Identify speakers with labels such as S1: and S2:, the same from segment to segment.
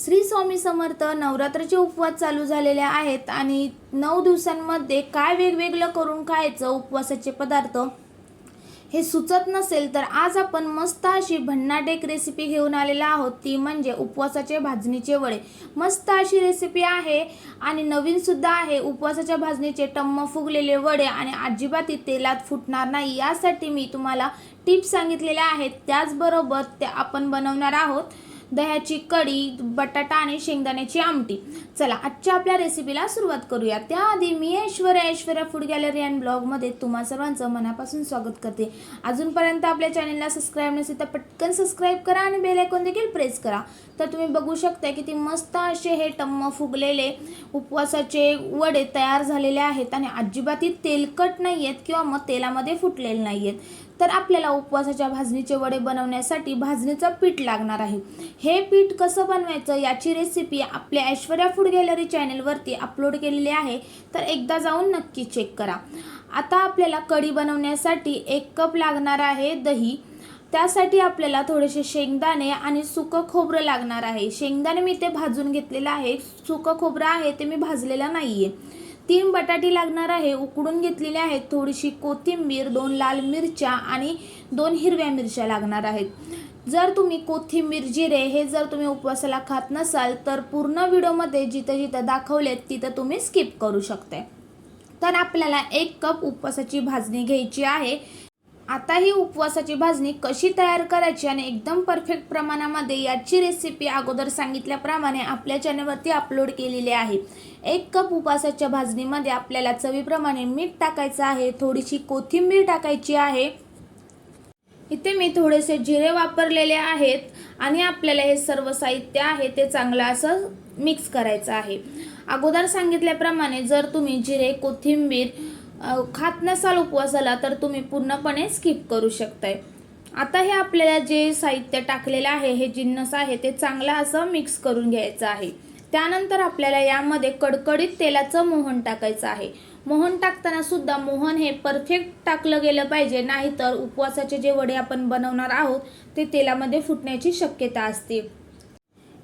S1: श्री स्वामी समर्थ नवरात्राचे उपवास चालू झालेले आहेत आणि नऊ दिवसांमध्ये काय वेगवेगळं करून खायचं उपवासाचे पदार्थ हे सुचत नसेल तर आज आपण मस्त अशी भन्नाट एक रेसिपी घेऊन आलेला आहोत. ती म्हणजे उपवासाचे भाजणीचे वडे. मस्त अशी रेसिपी आहे आणि नवीनसुद्धा आहे. उपवासाच्या भाजणीचे टम्म फुगलेले वडे आणि अजिबात ती तेलात फुटणार नाही यासाठी मी तुम्हाला टिप्स सांगितलेल्या आहेत. त्याचबरोबर ते आपण बनवणार आहोत. दह्याची कढी बटाटा आणि शेंगदाण्याची आमटी. चला आजच्या आपल्या रेसिपीला सुरुवात करूया. त्याआधी मी Aishwarya Aishwarya food gallery and ब्लॉगमध्ये तुम्हा सर्वांचं मनापासून स्वागत करते. अजूनपर्यंत आपल्या चॅनलला सबस्क्राईब नसेल तर पटकन सबस्क्राईब करा आणि बेल आयकॉन देखील प्रेस करा. तर तुम्ही बघू शकता किती मस्त असे हे टम्म फुगलेले उपवासाचे वडे तयार झालेले आहेत आणि अजिबातही तेलकट नाही आहेत किंवा मग तेलामध्ये फुटलेले नाही आहेत तर आपल्याला उपवासाच्या भाजणीचे वडे बनवण्यासाठी भाजणीचं पीठ लागणार आहे. हे पीठ कसं बनवायचं याची रेसिपी आपल्या ऐश्वर्या फूड गॅलरी चॅनलवरती अपलोड केलेली आहे. तर एकदा जाऊन नक्की चेक करा. आता आपल्याला कढी बनवण्यासाठी एक कप लागणार आहे दही. त्यासाठी आपल्याला थोडेसे शेंगदाणे आणि सुकं खोबरं लागणार आहे. शेंगदाणे मी ते भाजून घेतलेलं आहे. सुकं खोबरं आहे ते मी भाजलेलं नाही आहे तीन बटाटे लागणार आहे उकडून घेतलेले आहेत. थोडीशी कोथिंबीर दोन लाल मिरच्या आणि दोन हिरव्या मिरच्या लागणार आहेत. जर तुम्ही कोथिंबीर जिरे हे जर तुम्ही उपवासाला खात नसाल तर पूर्ण व्हिडिओमध्ये जिथं जिथं दाखवलेत तिथं तुम्ही स्किप करू शकताय. तर आपल्याला एक कप उपवासाची भाजणी घ्यायची आहे. आता ही उपवासाची भाजणी कशी तयार करायची आणि एकदम परफेक्ट प्रमाणामध्ये याची रेसिपी अगोदर सांगितल्याप्रमाणे आपल्या चॅनलवरती अपलोड केलेली आहे. एक कप उपवासाच्या भाजणीमध्ये आपल्याला चवीप्रमाणे मीठ टाकायचं आहे. थोडीशी कोथिंबीर टाकायची आहे. इथे मी थोडेसे जिरे वापरलेले आहेत आणि आपल्याला हे सर्व साहित्य आहे ते चांगलं असं मिक्स करायचं आहे. अगोदर सांगितल्याप्रमाणे जर तुम्ही जिरे कोथिंबीर खात नसाल उपवासाला तर तुम्ही पूर्णपणे स्किप करू शकताय. आता हे आपल्याला जे साहित्य टाकलेलं आहे हे जिन्नस आहे ते चांगलं असं मिक्स करून घ्यायचं आहे. त्यानंतर आपल्याला यामध्ये कडकडीत तेलाचं मोहन टाकायचं आहे. मोहन टाकताना सुद्धा मोहन हे परफेक्ट टाकलं गेलं पाहिजे नाहीतर उपवासाचे जे वडे आपण बनवणार आहोत ते तेलामध्ये फुटण्याची शक्यता असते.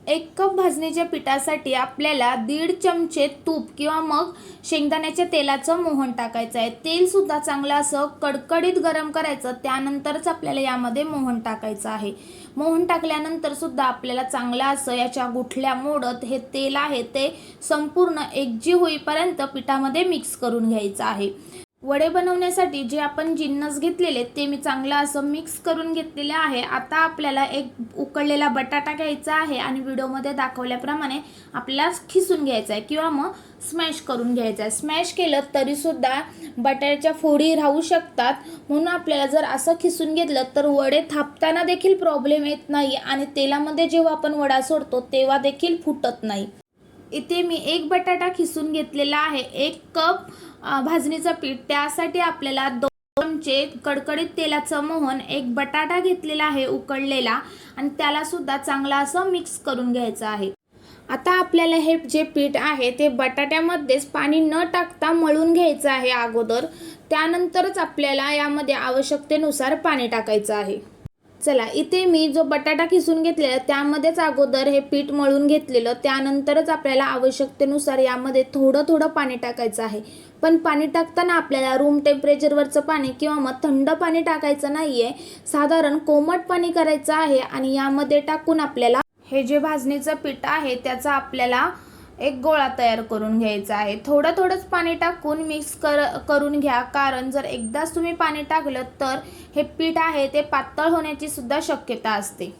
S1: एक कप भाजणीच्या पिठासाठी आपल्याला दीड चमचे तूप किंवा मग शेंगदाण्याच्या तेलाचं मोहन टाकायचं आहे. तेलसुद्धा चांगलं असं कडकडीत गरम करायचं त्यानंतरच आपल्याला यामध्ये मोहन टाकायचं आहे. मोहन टाकल्यानंतर सुद्धा आपल्याला चांगलं असं याच्या गुठल्या मोडत हे तेल आहे ते संपूर्ण एकजीव होईपर्यंत पिठामध्ये मिक्स करून घ्यायचं आहे. वडे बनवण्यासाठी जे आपण जिन्नस घेतलेले ते मी चांगलं असं मिक्स करून घेतलेले आहे. आता आपल्याला एक उकळलेला बटाटा घ्यायचा आहे आणि व्हिडिओमध्ये दाखवल्याप्रमाणे आपल्याला खिसून घ्यायचा आहे किंवा मग स्मॅश करून घ्यायचा आहे. स्मॅश केलं तरीसुद्धा बटाट्याच्या फोडी राहू शकतात. म्हणून आपल्याला जर असं खिसून घेतलं तर वडे थापताना देखील प्रॉब्लेम येत नाही आणि तेलामध्ये जेव्हा आपण वडा सोडतो तेव्हा देखील फुटत नाही. इथे मी एक बटाटा खिसून घेतलेला आहे. एक कप भाजणीचं पीठ. त्यासाठी आपल्याला दोन चमचे कडकडीत तेलाचं मोहन एक बटाटा घेतलेला आहे उकळलेला आणि त्याला सुद्धा चांगला असं मिक्स करून घ्यायचं आहे. आता आपल्याला हे जे पीठ आहे ते बटाट्यामध्येच पाणी न टाकता मळून घ्यायचं आहे अगोदर. त्यानंतरच आपल्याला यामध्ये आवश्यकतेनुसार पाणी टाकायचं आहे. चला इथे मी जो बटाटा किसून घेतलेला त्यामध्येच अगोदर हे पीठ मळून घेतलेलं त्यानंतरच आपल्याला आवश्यकतेनुसार यामध्ये थोडं थोडं पाणी टाकायचं आहे. पण पाणी टाकताना आपल्याला रूम टेम्परेचरवरचं पाणी किंवा मग थंड पाणी टाकायचं नाही आहे साधारण कोमट पाणी करायचं आहे आणि यामध्ये टाकून आपल्याला हे जे भाजणीचं पीठ आहे त्याचा आपल्याला एक गोळा तयार करून घ्यायचा आहे. थोडं थोडंच पाणी टाकून मिक्स कर करून घ्या. कारण जर एकदाच तुम्ही पाणी टाकलं तर हे पीठ आहे ते पातळ होण्याची सुद्धा शक्यता असते.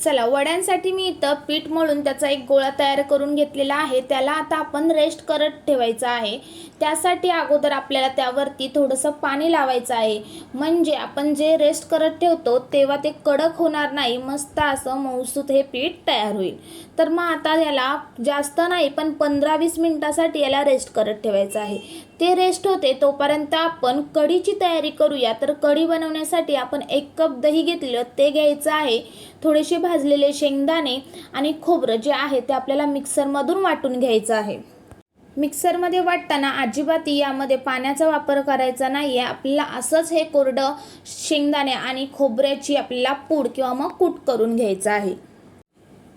S1: चला वड्यांसाठी मी इथं पीठ मळून त्याचा एक गोळा तयार करून घेतलेला आहे. त्याला आता आपण रेस्ट करत ठेवायचा आहे. त्यासाठी अगोदर आपल्याला त्यावरती थोडंसं पाणी लावायचं आहे. म्हणजे आपण जे रेस्ट करत ठेवतो तेव्हा ते कडक होणार नाही. मस्त असं मऊसूत हे पीठ तयार होईल. तर मग आता याला जास्त नाही पण पंधरा वीस मिनिटासाठी याला रेस्ट करत ठेवायचं आहे. ते रेस्ट होते तोपर्यंत आपण कढीची तयारी करूया. तर कढी बनवण्यासाठी आपण एक कप दही घेतलेलं ते घ्यायचं आहे. थोडेसे भाजलेले शेंगदाणे आणि खोबरं जे आहे ते आपल्याला मिक्सरमधून वाटून घ्यायचं आहे. मिक्सरमध्ये वाटताना अजिबात यामध्ये पाण्याचा वापर करायचा नाही आहे आपल्याला असंच हे कोरडं शेंगदाणे आणि खोबऱ्याची आपल्याला पूड किंवा मग कूट करून घ्यायचं आहे.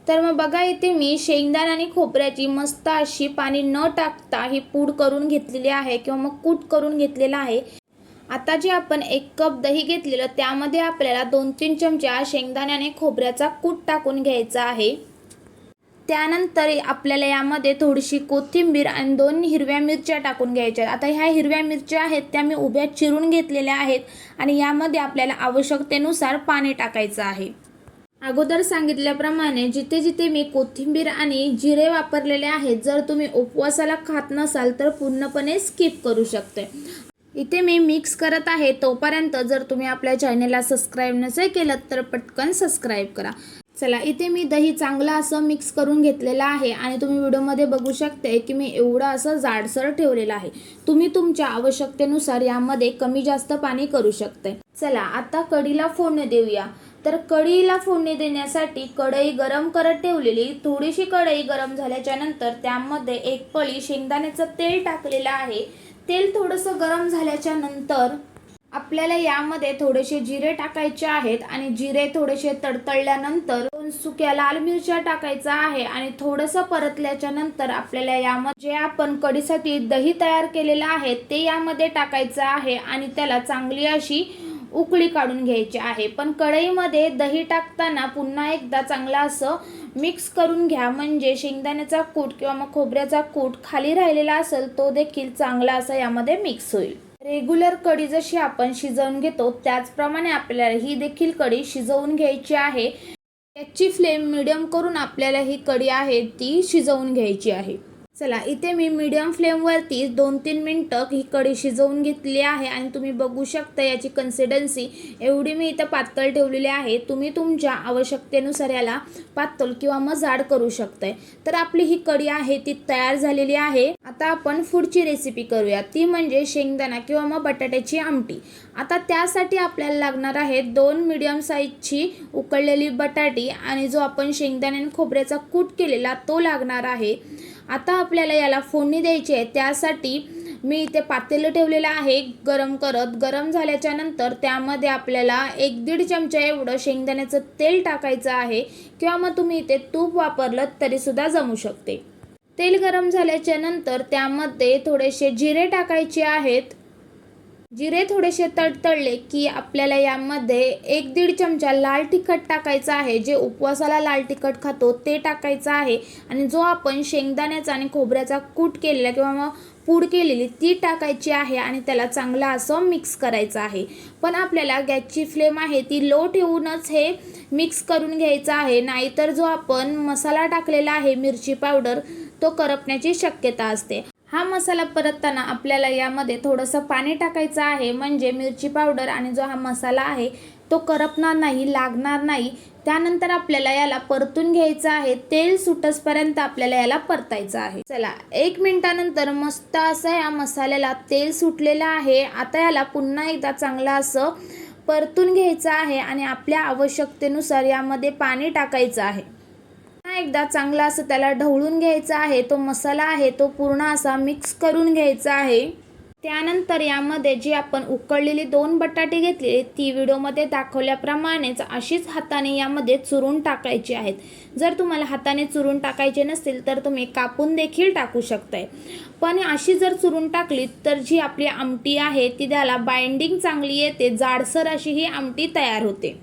S1: तर मग बघा इथे मी शेंगदाणा आणि खोबऱ्याची मस्त अशी पाणी न टाकता ही पूड करून घेतलेली आहे किंवा मग कूट करून घेतलेला आहे. आता जे आपण एक कप दही घेतलेलं त्यामध्ये आपल्याला दोन तीन चमचा शेंगदाण्याने खोबऱ्याचा कूट टाकून घ्यायचा आहे. त्यानंतर आपल्याला यामध्ये थोडीशी कोथिंबीर आणि दोन हिरव्या मिरच्या टाकून घ्यायच्या आहेत. आता ह्या हिरव्या मिरच्या आहेत त्या मी उभ्या चिरून घेतलेल्या आहेत आणि यामध्ये आपल्याला आवश्यकतेनुसार पाणी टाकायचं आहे. अगोदर सांगितल्याप्रमाणे जिथे जिथे मी कोथिंबीर आणि जिरे वापरलेले आहेत जर तुम्ही उपवासाला खात नसाल तर पूर्णपणे स्किप करू शकते. इथे मी मिक्स करत आहे. तोपर्यंत जर तुम्ही आपल्या चॅनेलला सबस्क्राईब नसेल केलं तर पटकन सबस्क्राईब करा. चला इथे मी दही चांगलं असं मिक्स करून घेतलेलं आहे आणि तुम्ही व्हिडिओमध्ये बघू शकते की मी एवढं असं जाडसर ठेवलेलं आहे. तुम्ही तुमच्या आवश्यकतेनुसार यामध्ये कमी जास्त पाणी करू शकते चला आता कढीला फोडणी देऊया. तर कढईला फोडणी देण्यासाठी कढई गरम करत ठेवलेली. थोडीशी कढई गरम झाल्याच्यानंतर त्यामध्ये एक पळी शेंगदाण्याचं तेल टाकलेलं आहे. तेल थोडंसं गरम झाल्याच्यानंतर आपल्याला यामध्ये थोडेसे जिरे टाकायचे आहेत आणि जिरे थोडेसे तडतडल्यानंतर दोन सुक्या लाल मिरच्या टाकायचा आहे आणि थोडंसं परतल्याच्या नंतर आपल्याला यामध्ये जे आपण कढीसाठी दही तयार केलेलं आहे ते यामध्ये टाकायचं आहे आणि त्याला चांगली अशी उकळी काढून घ्यायची आहे. पण कढईमध्ये दही टाकताना पुन्हा एकदा चांगलं असं मिक्स करून घ्या. म्हणजे शेंगदाण्याचा कूट किंवा मग खोबऱ्याचा कूट खाली राहिलेला असेल तो देखील चांगला असा यामध्ये मिक्स होईल. रेग्युलर कढी जशी आपण शिजवून घेतो त्याचप्रमाणे आपल्याला ही देखील कढी शिजवून घ्यायची आहे. त्याची फ्लेम मिडियम करून आपल्याला ही कढी आहे ती शिजवून घ्यायची आहे. चला इथे मी मीडियम फ्लेमवरती दोन तीन मिनटं ही कढी शिजवून घेतली आहे आणि तुम्ही बघू शकता याची कन्सिडन्सी एवढी मी इथं पातळ ठेवलेली आहे. तुम्ही तुमच्या आवश्यकतेनुसार याला पातळ किंवा मग जाड करू शकताय. तर आपली ही कढी आहे ती तयार झालेली आहे. आता आपण पुढची रेसिपी करूया. ती म्हणजे शेंगदाणा किंवा मग बटाट्याची आमटी. आता त्यासाठी आपल्याला लागणार आहे दोन मीडियम साईजची उकळलेली बटाटी आणि जो आपण शेंगदाणे आणि खोबऱ्याचा कूट केलेला तो लागणार आहे. आता आपल्याला याला फोडणी द्यायची आहे. त्यासाठी मी इथे पातेलं ठेवलेलं आहे. गरम करत गरम झाल्याच्यानंतर त्यामध्ये आपल्याला एक दीड चमचा एवढं शेंगदाण्याचं तेल टाकायचं आहे. किंवा मग तुम्ही इथे तूप वापरलं तरीसुद्धा जमू शकते. तेल गरम झाल्याच्यानंतर त्यामध्ये थोडेसे जिरे टाकायचे आहेत. जिरे थोडेसे तडतडले की आपल्याला यामध्ये एक दीड चमचा लाल तिखट टाकायचा आहे. जे उपवासाला लाल तिखट खातो ते टाकायचं आहे. आणि जो आपण शेंगदाण्याचा आणि खोबऱ्याचा कूट केलेला किंवा मग पूड केलेली ती टाकायची आहे आणि त्याला चांगलं असं मिक्स करायचं आहे. पण आपल्याला गॅसची फ्लेम आहे ती लो ठेवूनच हे मिक्स करून घ्यायचं आहे. नाहीतर जो आपण मसाला टाकलेला आहे मिरची पावडर तो करपण्याची शक्यता असते. हा मसाला परतताना आपल्याला यामध्ये थोडंसं पाणी टाकायचं आहे. म्हणजे मिरची पावडर आणि जो हा मसाला आहे तो करपणार नाही लागणार नाही. त्यानंतर आपल्याला याला परतून घ्यायचं आहे. तेल सुटसपर्यंत आपल्याला याला परतायचं आहे. चला एक मिनिटानंतर मस्त असं या मसाल्याला तेल सुटलेलं आहे. आता याला पुन्हा एकदा चांगलं असं परतून घ्यायचं आहे आणि आपल्या आवश्यकतेनुसार यामध्ये पाणी टाकायचं आहे. एकदा चांगला असं त्याला ढवळून घ्यायचा आहे तो मसाला आहे तो पूर्ण असा मिक्स करून घ्यायचा आहे. त्यानंतर यामध्ये जी आपण उकळलेली दोन बटाटे घेतलेली ती व्हिडिओमध्ये दाखवल्याप्रमाणेच अशीच हाताने यामध्ये चुरून टाकायची आहेत. जर तुम्हाला हाताने चुरून टाकायचे नसतील तर तुम्ही कापून देखील टाकू शकताय. पण अशी जर चुरून टाकली तर जी आपली आमटी आहे ती त्याला बाइंडिंग चांगली येते जाडसर अशी ही आमटी तयार होते.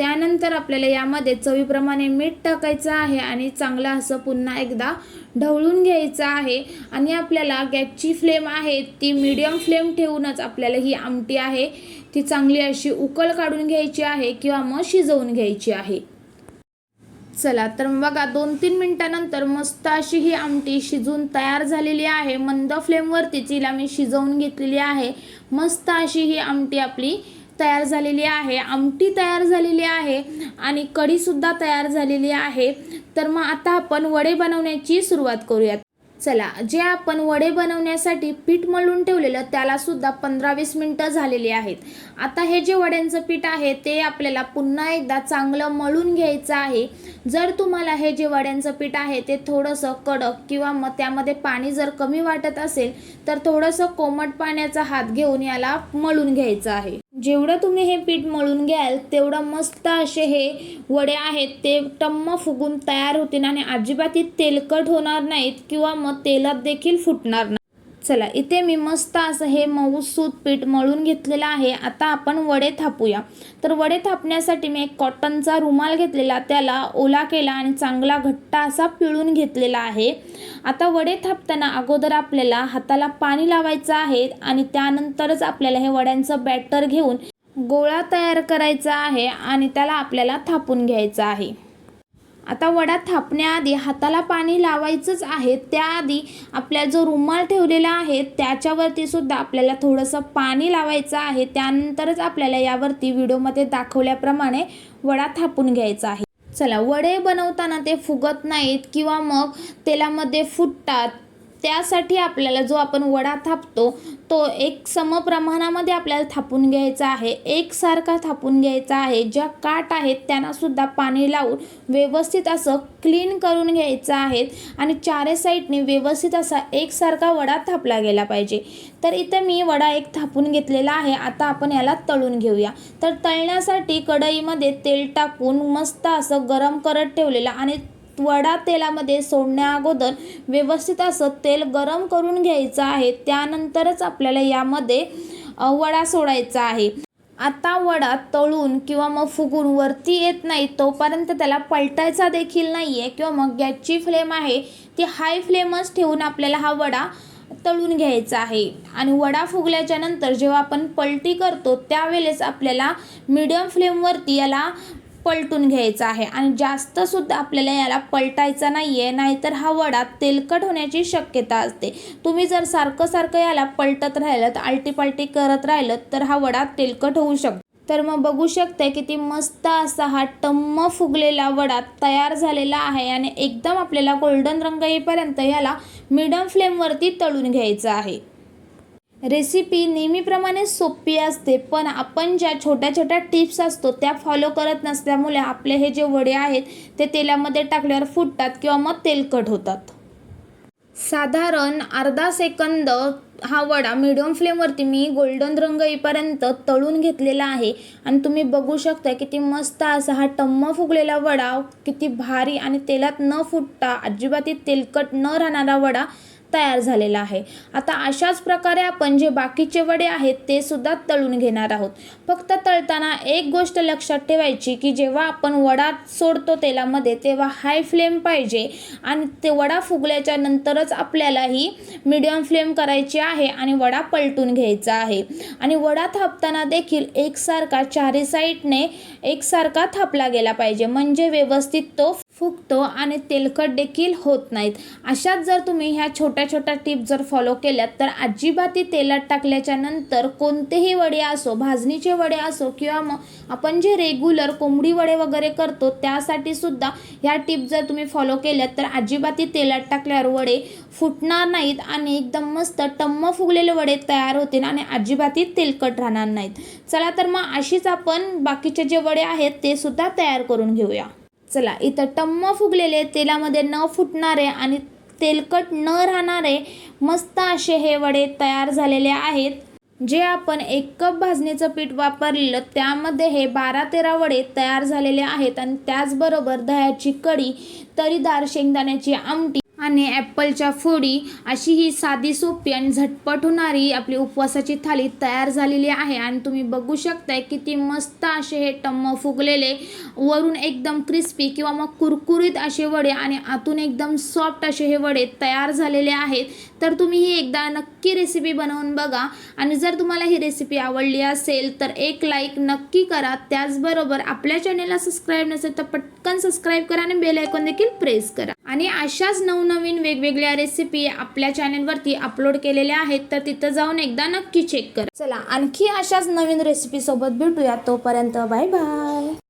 S1: त्यानंतर आपल्याला यामध्ये चवीप्रमाणे मीठ टाकायचं आहे आणि चांगलं असं पुन्हा एकदा ढवळून घ्यायचं आहे. आणि आपल्याला गॅसची फ्लेम आहे ती मीडियम फ्लेम ठेवूनच आपल्याला ही आमटी आहे. ती चांगली अशी उकळ काढून घ्यायची आहे किंवा मग शिजवून घ्यायची आहे. चला तर बघा दोन तीन मिनटानंतर मस्त अशी ही आमटी शिजून तयार झालेली आहे. मंद फ्लेमवरती तिला मी शिजवून घेतलेली आहे. मस्त अशी ही आमटी आपली तयार झालेली आहे आमटी तयार झालेली आहे आणि कढीसुद्धा तयार झालेली आहे. तर मग आता आपण वडे बनवण्याची सुरुवात करूयात. चला जे आपण वडे बनवण्यासाठी पीठ मळून ठेवलेलं त्यालासुद्धा पंधरा वीस मिनटं झालेली आहेत. आता हे जे वड्यांचं पीठ आहे ते आपल्याला पुन्हा एकदा चांगलं मळून घ्यायचं आहे. जर तुम्हाला हे जे वड्यांचं पीठ आहे ते थोडंसं कडक किंवा मग त्यामध्ये पाणी जर कमी वाटत असेल तर थोडंसं कोमट पाण्याचा हात घेऊन याला मळून घ्यायचं आहे. जेवढं तुम्ही हे पीठ मळून घ्याल तेवढं मस्त असे हे वडे आहेत ते टम्म फुगून तयार होतील आणि अजिबात तेलकट होणार नाहीत किंवा मग तेलात देखील फुटणार नाही चला इथे मी मस्त असं हे मऊ सूत पीठ मळून घेतलेलं आहे. आता आपण वडे थापूया. तर वडे थापण्यासाठी मी एक कॉटनचा रुमाल घेतलेला त्याला ओला केला आणि चांगला घट्ट असा पिळून घेतलेला आहे. आता वडे थापताना अगोदर आपल्याला हाताला पाणी लावायचं आहे आणि त्यानंतरच आपल्याला हे वड्यांचं बॅटर घेऊन गोळा तयार करायचा आहे आणि त्याला आपल्याला थापून घ्यायचं आहे. आता वडा थापण्याआधी हाताला पाणी लावायचंच आहे. त्याआधी आपल्या जो रुमाल ठेवलेला आहे त्याच्यावरती सुद्धा आपल्याला थोडंसं पाणी लावायचं आहे. त्यानंतरच आपल्याला यावरती व्हिडिओमध्ये दाखवल्याप्रमाणे वडा थापून घ्यायचा आहे. चला वडे बनवताना ते फुगत नाहीत किंवा मग तेलामध्ये फुटतात त्यासाठी आपल्याला जो आपण वडा थापतो तो एक समप्रमाणामध्ये आपल्याला थापून घ्यायचा आहे. एकसारखा थापून घ्यायचा आहे. ज्या काट आहेत त्यांनासुद्धा पाणी लावून व्यवस्थित असं क्लीन करून घ्यायचं आहे आणि चारे साईडने व्यवस्थित असा एकसारखा वडा थापला गेला पाहिजे. तर इथं मी वडा एक थापून घेतलेला आहे. आता आपण याला तळून घेऊया. तर तळण्यासाठी कढईमध्ये तेल टाकून मस्त असं गरम करत ठेवलेलं आणि वडा तेलामध्ये सोडण्या अगोदर व्यवस्थित असं तेल गरम करून घ्यायचं आहे. त्यानंतरच आपल्याला यामध्ये वडा सोडायचा आहे. आता वडा तळून किंवा मग फुगून वरती येत नाही तोपर्यंत त्याला पलटायचा देखील नाही आहे किंवा मग गॅसची फ्लेम आहे ती हाय फ्लेमच ठेवून आपल्याला हा वडा तळून घ्यायचा आहे. आणि वडा फुगल्याच्या नंतर जेव्हा आपण पलटी करतो त्यावेळेस आपल्याला मीडियम फ्लेमवरती याला पलटून घ्यायचा आहे. आणि जास्तसुद्धा आपल्याला याला पलटायचा नाही आहे नाहीतर हा वडा तेलकट होण्याची शक्यता असते. तुम्ही जर सारखं सारखं याला पलटत राहिलं आलटीपालटी करत राहिलं तर हा वडा तेलकट होऊ शकतो. तर मग बघू शकते किती मस्त असा हा टम्म फुगलेला वडा तयार झालेला आहे आणि एकदम आपल्याला गोल्डन रंग येईपर्यंत याला मिडम फ्लेमवरती तळून घ्यायचं आहे. रेसिपी नेहमीप्रमाणे सोपी असते पण आपण ज्या छोट्या छोट्या टिप्स असतो त्या फॉलो करत नसल्यामुळे आपले हे जे वडे आहेत ते तेलामध्ये टाकल्यावर फुटतात किंवा मग तेलकट होतात. साधारण अर्धा सेकंद हा वडा मिडियम फ्लेमवरती मी गोल्डन रंग येईपर्यंत तळून घेतलेला आहे. आणि तुम्ही बघू शकता किती मस्त असा हा टम्म फुगलेला वडा किती भारी आणि तेलात न फुटता अजिबात तेलकट न राहणारा वडा तयार झालेला आहे. आता अशाच प्रकारे आपण जे बाकीचे वडे आहेत ते सुद्धा तळून घेणार आहोत. फक्त तळताना एक गोष्ट लक्षात ठेवायची की जेव्हा आपण वडा सोडतो तेलामध्ये तेव्हा हाय फ्लेम पाहिजे आणि ते वडा फुगल्याच्या नंतरच आपल्याला ही मिडियम फ्लेम करायची आहे आणि वडा पलटून घ्यायचा आहे. आणि वडा थापताना देखील एकसारखा चारी साईडने एकसारखा थापला गेला पाहिजे. म्हणजे व्यवस्थित तो फुगतो आणि तेलकट देखील होत नाहीत. अशाच जर तुम्ही ह्या छोट्या छोट्या टिप जर फॉलो केल्यात तर अजिबाती तेलात टाकल्याच्या नंतर कोणतेही वडे असो भाजणीचे वडे असो किंवा मग आपण जे रेग्युलर कोंबडी वडे वगैरे करतो त्यासाठी सुद्धा ह्या टिप जर तुम्ही फॉलो केल्यात तर अजिबाती तेलात टाकल्यावर वडे फुटणार नाहीत आणि एकदम मस्त टम्म फुगलेले वडे तयार होतील आणि अजिबाती तेलकट राहणार नाहीत. चला तर मग अशीच आपण बाकीचे जे वडे आहेत ते सुद्धा तयार करून घेऊया. चला इथं टम्म फुगलेले तेलामध्ये न फुटणारे आणि तेलकट न राहणारे मस्त असे हे वडे तयार झालेले आहेत. जे आपण एक कप भाजणीचं पीठ वापरलेलं त्यामध्ये हे बारा तेरा वडे तयार झालेले आहेत आणि त्याचबरोबर दह्याची कढी तरीदार शेंगदाण्याची आमटी आणि ॲपलच्या फोडी अशी ही साधी सोपी आणि झटपट होणारी आपली उपवासाची थाली तयार झालेली आहे. आणि तुम्ही बघू शकताय किती मस्त असे हे टम्म फुगलेले वरून एकदम क्रिस्पी किंवा मग कुरकुरीत असे वडे आणि आतून एकदम सॉफ्ट असे हे वडे तयार झालेले आहेत. तर तुम्ही ही एकदा नक्की रेसिपी बनवून बघा. आणि जर तुम्हाला ही रेसिपी आवडली असेल तर एक लाईक नक्की करा. त्याचबरोबर आपल्या चॅनेलला सबस्क्राईब नसेल तर पटकन सबस्क्राईब करा आणि बेल आयकॉन देखील प्रेस करा. आणि अशाच नवनवीन वेगवेगळ्या रेसिपी आपल्या चॅनेलवरती अपलोड केलेल्या आहेत तर तिथं जाऊन एकदा नक्की चेक करा. चला आणखी अशाच नवीन रेसिपी सोबत भेटूया. तोपर्यंत बाय बाय